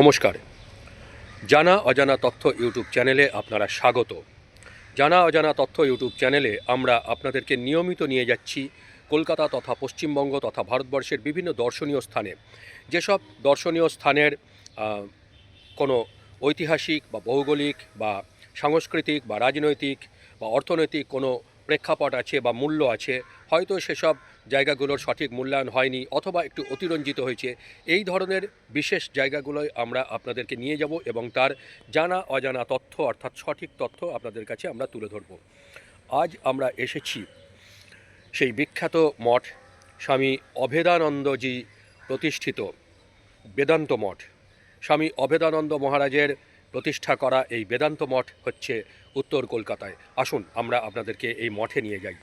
নমস্কার। জানা অজানা তথ্য ইউটিউব চ্যানেলে আপনারা স্বাগত। জানা অজানা তথ্য ইউটিউব চ্যানেলে আমরা আপনাদেরকে নিয়মিত নিয়ে যাচ্ছি কলকাতা তথা পশ্চিমবঙ্গ তথা ভারতবর্ষের বিভিন্ন দর্শনীয় স্থানে। যেসব দর্শনীয় স্থানের কোনো ঐতিহাসিক বা ভৌগোলিক বা সাংস্কৃতিক বা রাজনৈতিক বা অর্থনৈতিক কোনো প্রেক্ষাপট আছে বা মূল্য আছে, হয়তো সেসব জায়গাগুলোর সঠিক মূল্যায়ন হয়নি অথবা একটু অতিরঞ্জিত হয়েছে, এই ধরনের বিশেষ জায়গাগুলোয় আমরা আপনাদেরকে নিয়ে যাব এবং তার জানা অজানা তথ্য অর্থাৎ সঠিক তথ্য আপনাদের কাছে আমরা তুলে ধরব। আজ আমরা এসেছি সেই বিখ্যাত মঠ স্বামী অভেদানন্দজি প্রতিষ্ঠিত বেদান্ত মঠ। স্বামী অভেদানন্দ মহারাজের প্রতিষ্ঠা করা এই বেদান্ত মঠ হচ্ছে উত্তর কলকাতায়। আসুন আমরা আপনাদেরকে এই মঠে নিয়ে যাই।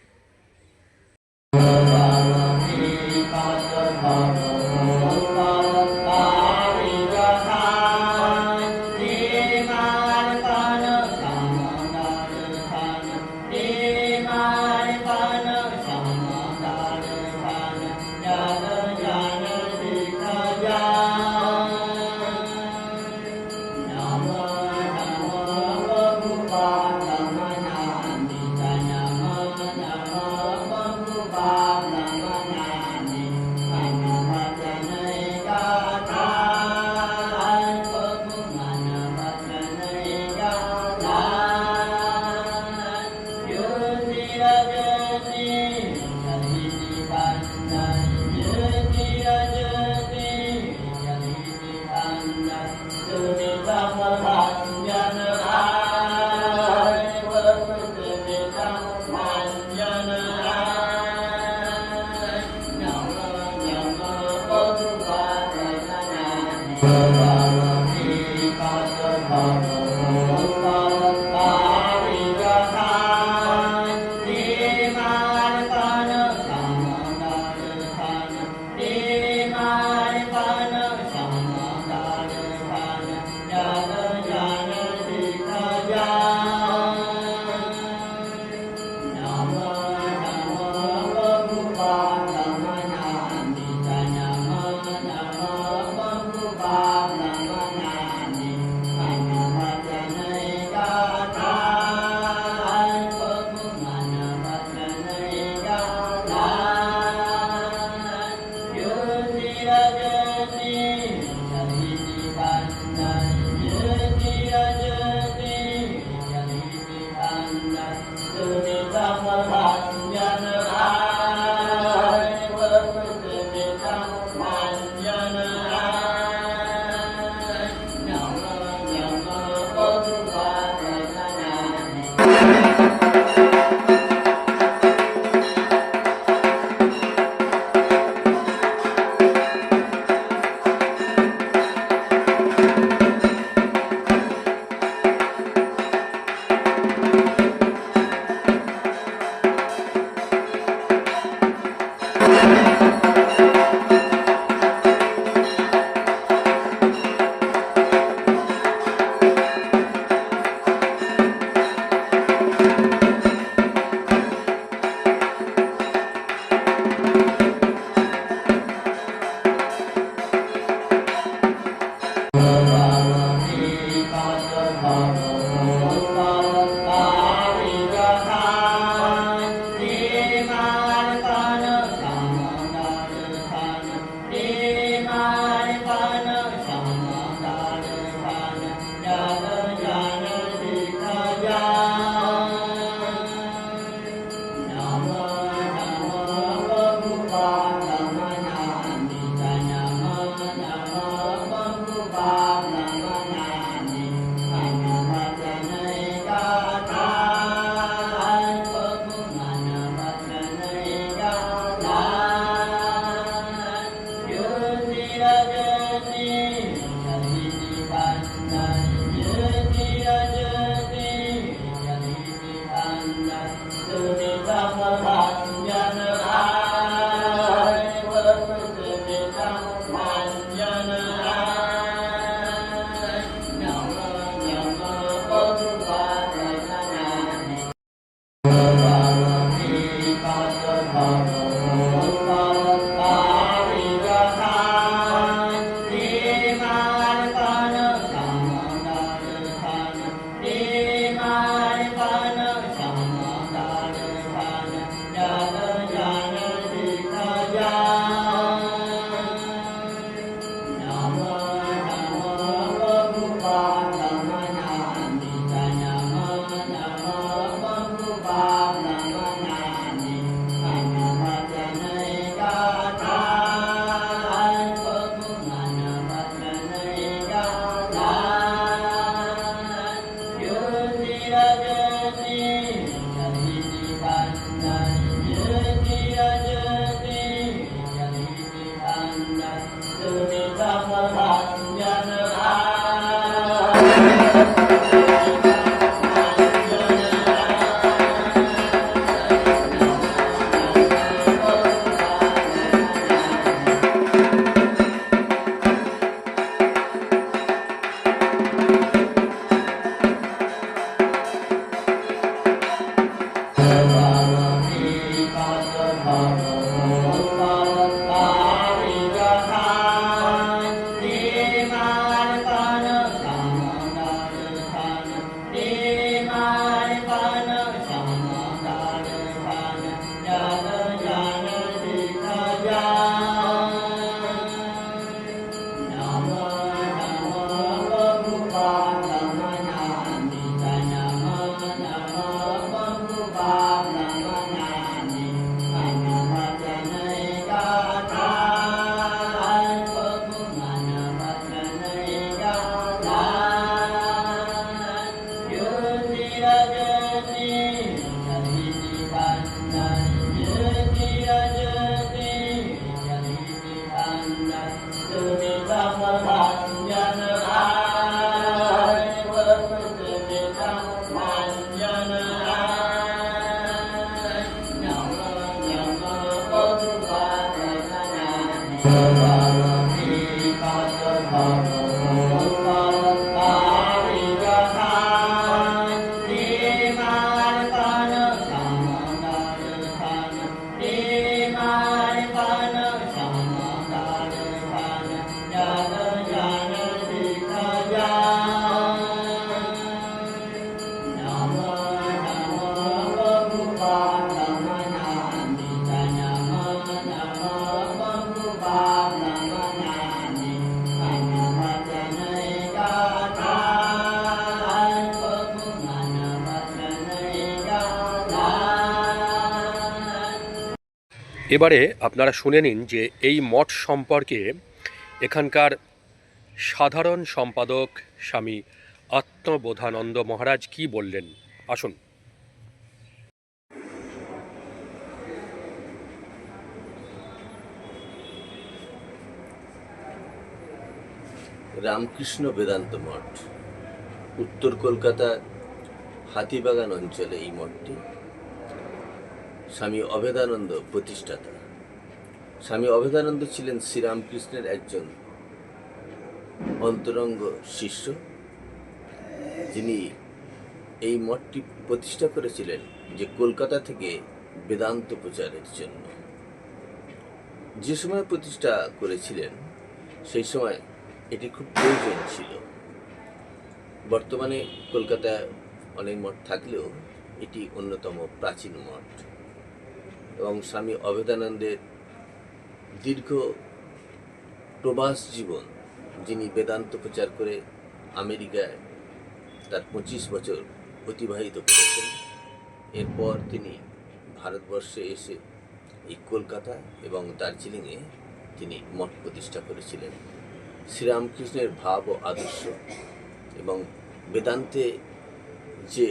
এবারে আপনারা শুনে নিন যে এই মঠ সম্পর্কে এখানকার সাধারণ সম্পাদক স্বামী আত্মবোধানন্দ মহারাজ কি বললেন? আসুন। রামকৃষ্ণ বেদান্ত মঠ। উত্তর কলকাতা হাতিবাগান অঞ্চলে এই মঠটি। স্বামী অভেদানন্দ প্রতিষ্ঠাতা। স্বামী অভেদানন্দ ছিলেন শ্রীরামকৃষ্ণের একজন অন্তরঙ্গ শিষ্য, যিনি এই মঠটি প্রতিষ্ঠা করেছিলেন যে কলকাতা থেকে বেদান্ত প্রচারের জন্য। যে সময় প্রতিষ্ঠা করেছিলেন, সেই সময় এটি খুব প্রয়োজন ছিল। বর্তমানে কলকাতায় অনেক মঠ থাকলেও এটি অন্যতম প্রাচীন মঠ। এবং স্বামী অভেদানন্দের দীর্ঘ প্রবাস জীবন, যিনি বেদান্ত প্রচার করে আমেরিকায় তার পঁচিশ বছর অতিবাহিত করেছেন। এরপর তিনি ভারতবর্ষে এসে এই কলকাতা এবং দার্জিলিংয়ে তিনি মঠ প্রতিষ্ঠা করেছিলেন। শ্রীরামকৃষ্ণের ভাব ও আদর্শ এবং বেদান্তে যে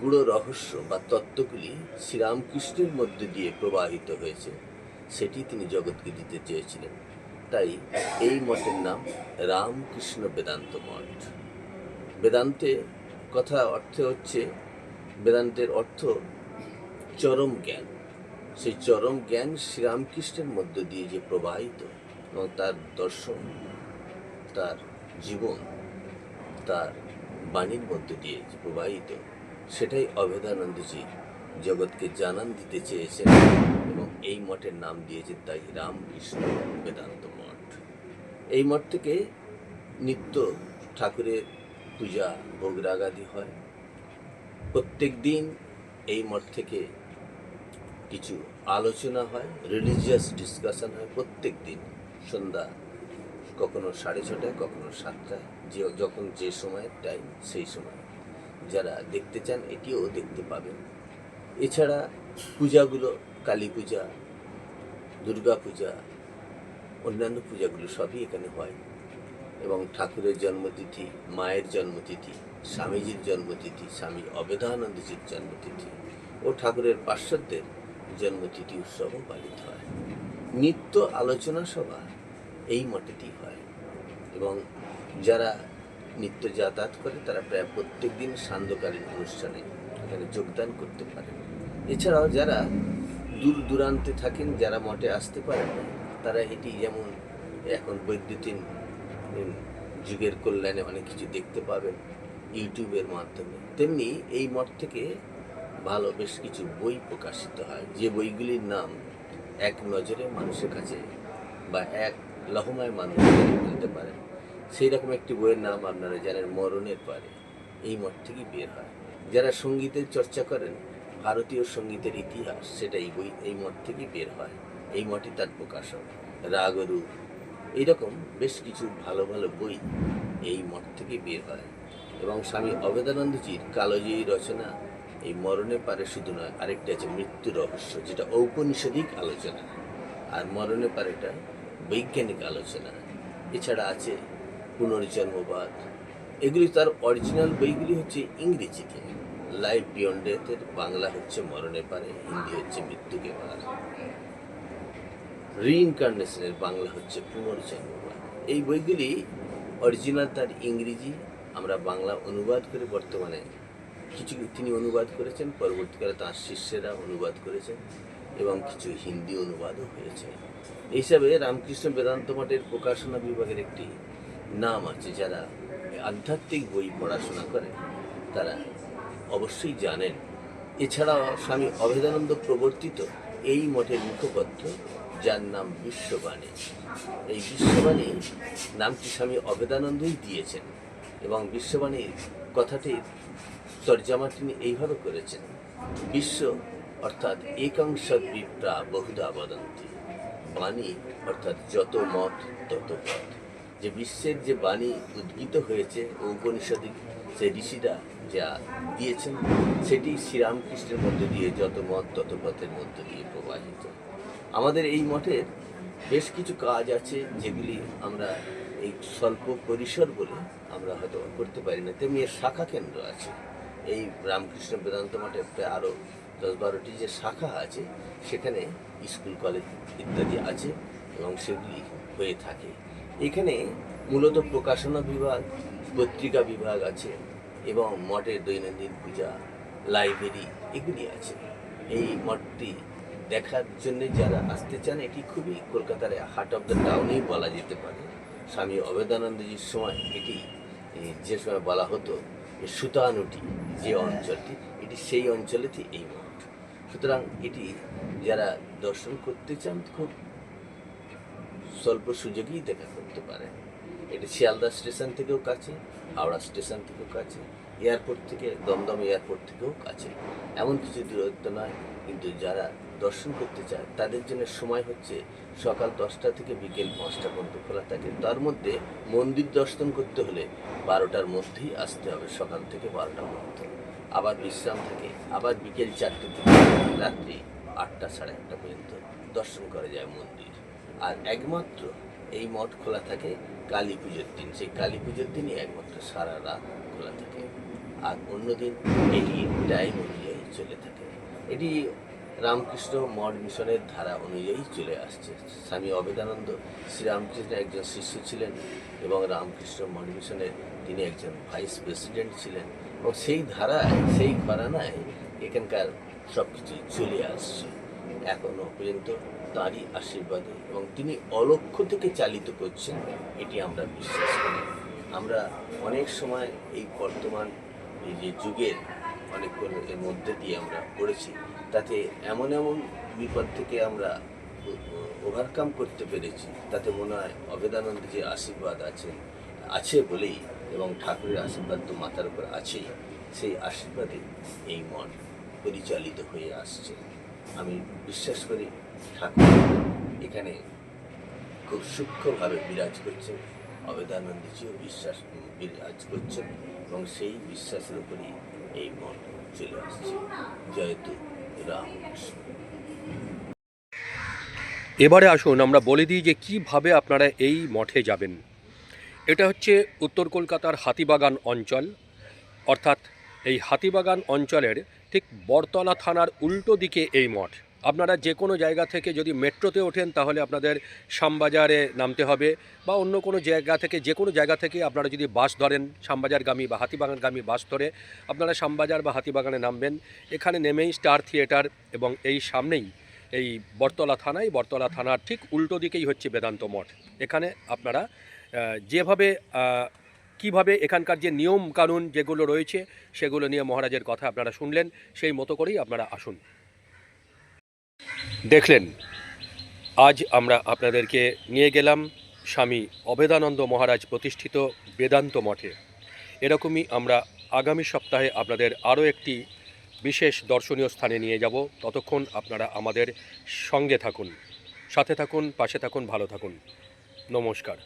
গূঢ় রহস্য বা তত্ত্বগুলি শ্রীরামকৃষ্ণের মধ্যে দিয়ে প্রবাহিত হয়েছে, সেটি তিনি জগৎকে দিতে চেয়েছিলেন। তাই এই মঠের নাম রামকৃষ্ণ বেদান্ত মঠ। বেদান্তে কথা অর্থে হচ্ছে, বেদান্তের অর্থ চরম জ্ঞান। সেই চরম জ্ঞান শ্রীরামকৃষ্ণের মধ্য দিয়ে যে প্রবাহিত, এবং তার দর্শন, তার জীবন, তার বাণীর মধ্য দিয়ে যে প্রবাহিত সেটাই অভেদানন্দজি জগৎকে জানান দিতে চেয়েছেন এবং এই মঠের নাম দিয়েছেন তাই রামকৃষ্ণ বেদান্ত মঠ। এই মঠ থেকে নিত্য ঠাকুরের পূজা ভোগরাগ আদি হয়। প্রত্যেক দিন এই মঠ থেকে কিছু আলোচনা হয় রিলিজিয়াস ডিসকাশন হয় প্রত্যেক দিন সন্ধ্যা কখনো সাড়ে ছটায়, কখনো সাতটায়, যে যখন যে সময় টাইম সেই সময়। যারা দেখতে চান, এটিও দেখতে পাবেন। এছাড়া পূজাগুলো, কালী পূজা, দুর্গা পূজা, অন্যান্য পূজাগুলো সবই এখানে হয়। এবং ঠাকুরের জন্মতিথি, মায়ের জন্মতিথি, স্বামীজির জন্মতিথি, স্বামী অবেদানন্দজির জন্মতিথি ও ঠাকুরের পার্শ্বদের জন্মতিথি উৎসবও পালিত হয়। নিত্য আলোচনা সভা এই মঠেতেই হয় এবং যারা নিত্য যাতায়াত করে তারা প্রায় প্রত্যেক দিন সান্ধ্যকালীন অনুষ্ঠানে এখানে যোগদান করতে পারেন। এছাড়াও যারা দূর দূরান্তে থাকেন, যারা মঠে আসতে পারেন, তারা এটি যেমন এখন বৈদ্যুতিন যুগের কল্যাণে অনেক কিছু দেখতে পাবেন ইউটিউবের মাধ্যমে, তেমনি এই মঠ থেকে ভালো বেশ কিছু বই প্রকাশিত হয়। যে বইগুলির নাম এক নজরে মানুষের কাছে বা এক লহমায় মানুষ বলতে পারেন। সেই রকম একটি বইয়ের নাম আপনারা জানেন, মরণের পারে। এই মঠ থেকেই বের হয়। যারা সঙ্গীতের চর্চা করেন, ভারতীয় সঙ্গীতের ইতিহাস, সেটা এই বই, এই মঠ থেকেই বের হয়। এই মঠই তার প্রকাশক। রাগরু এইরকম বেশ কিছু ভালো ভালো বই এই মঠ থেকে বের হয়। এবং স্বামী অবেদানন্দজির কালোজয়ী রচনা এই মরণে পারে শুধু নয়, আরেকটা আছে মৃত্যু রহস্য, যেটা ঔপনিষদিক আলোচনা। আর মরণে পারেটা বৈজ্ঞানিক আলোচনা। এছাড়া আছে পুনর্জন্মবাদ। এগুলি তার অরিজিনাল বইগুলি হচ্ছে ইংরেজিতে। লাইফ বিয়ন্ড ডেথের বাংলা হচ্ছে মরণের পারে হিন্দি হচ্ছে মৃত্যুকে পার রিইনকার্নেশনের বাংলা হচ্ছে পুনর্জন্মবাদ। এই বইগুলি অরিজিনাল তার ইংরেজি, আমরা বাংলা অনুবাদ করে বর্তমানে কিছু, তিনি অনুবাদ করেছেন, পরবর্তীকালে তাঁর শিষ্যেরা অনুবাদ করেছেন এবং কিছু হিন্দি অনুবাদও হয়েছে। এই হিসাবে রামকৃষ্ণ বেদান্ত মঠের প্রকাশনা বিভাগের একটি নাম আছে যারা আধ্যাত্মিক বই পড়াশোনা করে, তারা অবশ্যই জানেন। এছাড়াও স্বামী অভেদানন্দ প্রবর্তিত এই মঠের মুখপত্র, যার নাম বিশ্ববাণী। এই বিশ্ববাণী নামটি স্বামী অভেদানন্দই দিয়েছেন এবং বিশ্ববাণীর কথাটির তর্জমা তিনি এইভাবে করেছেন, বিশ্ব অর্থাৎ একাংশ বিপ্রা বহুধা বদন্তি। বাণী অর্থাৎ যত মত, তত পথ। যে বিশ্বের যে বাণী উদ্গীত হয়েছে ও উপনিষদিক সে ঋষিরা যা দিয়েছেন, সেটি শ্রীরামকৃষ্ণের মধ্যে দিয়ে যত মত, তত পথের মধ্যে দিয়ে প্রবাহিত। আমাদের এই মঠের বেশ কিছু কাজ আছে যেগুলি আমরা এই স্বল্প পরিসর বলে আমরা হয়তো করতে পারি না। তেমনি এর শাখা কেন্দ্র আছে। এই রামকৃষ্ণ বেদান্ত মঠে প্রায় আরও দশ বারোটি যে শাখা আছে, সেখানে স্কুল, কলেজ ইত্যাদি আছে এবং সেগুলি হয়ে থাকে। এখানে মূলত প্রকাশনা বিভাগ, পত্রিকা বিভাগ আছে এবং মঠের দৈনন্দিন পূজা, লাইব্রেরি এগুলি আছে। এই মঠটি দেখার জন্য যারা আসতে চান, এটি খুবই কলকাতার হার্ট অফ দ্য টাউনেই বলা যেতে পারে। স্বামী অবেদানন্দজির সময় এটি যে সময় বলা হতো সুতানুটি যে অঞ্চলটি, এটি সেই অঞ্চলেতে এই মঠ। সুতরাং এটি যারা দর্শন করতে চান, খুব স্বল্প সুযোগেই দেখা করতে পারে। এটি শিয়ালদা স্টেশন থেকেও কাছে, হাওড়া স্টেশন থেকেও কাছে, এয়ারপোর্ট থেকে, দমদম এয়ারপোর্ট থেকেও কাছে। এমন কিছু দূরত্ব নয়, কিন্তু যারা দর্শন করতে চায়, তাদের জন্য সময় হচ্ছে সকাল দশটা থেকে বিকেল পাঁচটা পর্যন্ত খোলা থাকে। তার মধ্যে মন্দির দর্শন করতে হলে বারোটার মধ্যেই আসতে হবে, সকাল থেকে বারোটার মধ্যে আবার বিশ্রাম থাকে, আবার বিকেল চারটে থেকে রাত্রি আটটা সাড়ে আটটা পর্যন্ত দর্শন করা যায় মন্দির। আর একমাত্র এই মঠ খোলা থাকে কালী পুজোর দিন। সেই কালী পুজোর দিনই একমাত্র সারা রাত খোলা থাকে। আর অন্যদিন এটি টাইম অনুযায়ী চলে থাকে। এটি রামকৃষ্ণ মঠ মিশনের ধারা অনুযায়ী চলে আসছে। স্বামী অবেদানন্দ শ্রীরামকৃষ্ণের একজন শিষ্য ছিলেন এবং রামকৃষ্ণ মঠ মিশনের তিনি একজন ভাইস প্রেসিডেন্ট ছিলেন। এবং সেই ধারায়, সেই ঘরানায় এখানকার সব কিছু চলে আসছে। এখনও পর্যন্ত তারই আশীর্বাদে এবং তিনি অলক্ষ্য থেকে চালিত করছেন, এটি আমরা বিশ্বাস করি। আমরা অনেক সময় এই বর্তমান, এই যে যুগের অনেকগুলো এর মধ্যে দিয়ে আমরা পড়েছি, তাতে এমন এমন বিপদ থেকে আমরা ওভারকাম করতে পেরেছি, তাতে মনে হয় অবেদানন্দ যে আশীর্বাদ আছেন আছে বলেই এবং ঠাকুরের আশীর্বাদ তো মাথার উপর আছেই, সেই আশীর্বাদে এই মন পরিচালিত হয়ে আসছে। আমি বিশ্বাস করি ঠাকুর এখানে খুব সূক্ষ্মভাবে বিরাজ করছেন অবেদানন্দজিও বিশ্বাস, বিরাজ করছেন এবং সেই বিশ্বাসের উপরেই এই মন চলে আসছে। জয়তু রামকৃষ্ণ এবারে আসুন, আমরা বলে দিই যে কীভাবে আপনারা এই মঠে যাবেন। এটা হচ্ছে উত্তর কলকাতার হাতিবাগান অঞ্চল। অর্থাৎ এই হাতিবাগান অঞ্চলের ঠিক বরতলা থানার উল্টো দিকে এই মঠ। আপনারা যে কোনো জায়গা থেকে যদি মেট্রোতে ওঠেন, তাহলে আপনাদের শ্যামবাজারে নামতে হবে বা অন্য কোনো জায়গা থেকে, যে কোনো জায়গা থেকে আপনারা যদি বাস ধরেন, শ্যামবাজারগামী বা হাতিবাগানগামী বাস ধরে, আপনারা শ্যামবাজার বা হাতিবাগানে নামবেন। এখানে নেমেই স্টার থিয়েটার এবং এই সামনেই এই বটতলা থানায়, বটতলা থানার ঠিক উল্টো দিকেই হচ্ছে বেদান্ত মঠ। এখানে আপনারা যেভাবে কীভাবে এখানকার যে নিয়ম কানুন যেগুলো রয়েছে, সেগুলো নিয়ে মহারাজের কথা আপনারা শুনলেন, সেই মতো করেই আপনারা আসুন। দেখলেন, আজ আমরা আপনাদেরকে নিয়ে গেলাম স্বামী অবেদানন্দ মহারাজ প্রতিষ্ঠিত বেদান্ত মঠে। এরকমই আমরা আগামী সপ্তাহে আপনাদের আরও একটি বিশেষ দর্শনীয় স্থানে নিয়ে যাব। ততক্ষণ আপনারা আমাদের সঙ্গে থাকুন, সাথে থাকুন, পাশে থাকুন, ভালো থাকুন। নমস্কার।